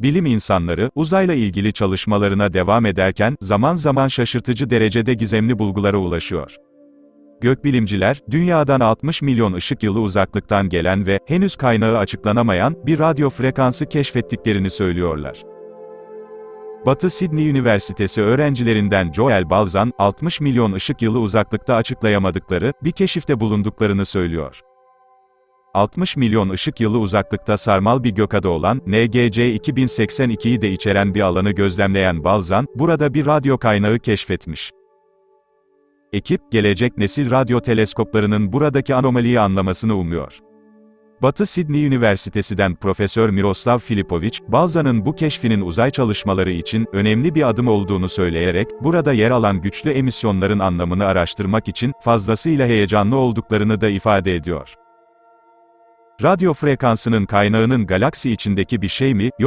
Bilim insanları, uzayla ilgili çalışmalarına devam ederken, zaman zaman şaşırtıcı derecede gizemli bulgulara ulaşıyor. Gökbilimciler, dünyadan 60 milyon ışık yılı uzaklıktan gelen ve henüz kaynağı açıklanamayan bir radyo frekansı keşfettiklerini söylüyorlar. Batı Sydney Üniversitesi öğrencilerinden Joel Balzan, 60 milyon ışık yılı uzaklıkta açıklayamadıkları bir keşifte bulunduklarını söylüyor. 60 milyon ışık yılı uzaklıkta sarmal bir gökada olan NGC 2082'yi de içeren bir alanı gözlemleyen Balzan, burada bir radyo kaynağı keşfetmiş. Ekip, gelecek nesil radyo teleskoplarının buradaki anomaliyi anlamasını umuyor. Batı Sydney Üniversitesi'den Profesör Miroslav Filipovic, Balzan'ın bu keşfinin uzay çalışmaları için önemli bir adım olduğunu söyleyerek, burada yer alan güçlü emisyonların anlamını araştırmak için fazlasıyla heyecanlı olduklarını da ifade ediyor. Radyo frekansının kaynağının galaksi içindeki bir şey mi,